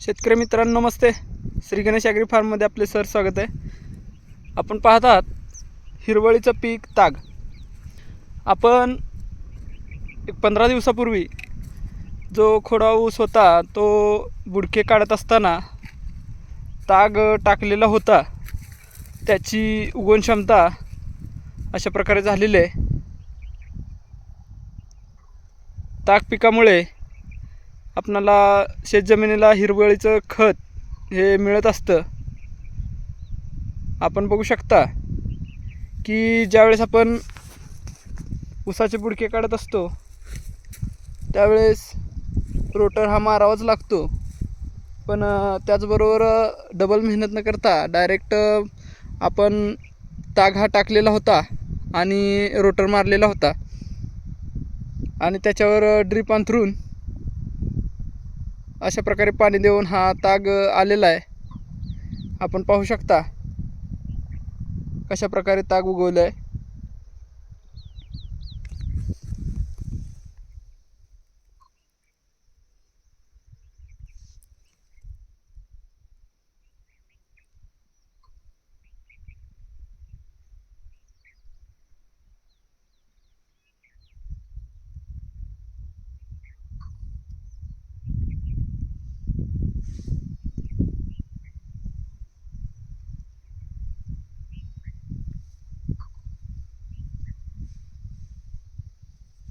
शेतकरी मित्रांनो नमस्ते. श्री गणेश ॲग्री फार्ममध्ये आपले सर स्वागत आहे. आपण पाहत आहात हिरवळीचं पीक ताग. आपण एक पंधरा दिवसापूर्वी जो खोडा ऊस होता तो बुडके काढत असताना ताग टाकलेला होता. त्याची उगवण क्षमता अशा प्रकारे झालेली आहे. ताग पिकामुळे आपणाला शेतजमिनीला हिरवळीचं खत हे मिळत असतं. आपण बघू शकता की ज्यावेळेस आपण ऊसाचे बुडके काढत असतो त्यावेळेस रोटर हा मारावाच लागतो. पण त्याचबरोबर डबल मेहनत न करता डायरेक्ट आपण ताग हा टाकलेला होता आणि रोटर मारलेला होता. आणि त्याच्यावर ड्रीप अंथरून अशा प्रकारे पाणी देऊन हा ताग आलेला आहे. आपण पाहू शकता कशा प्रकारे ताग उगवलं आहे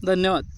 धन्यवाद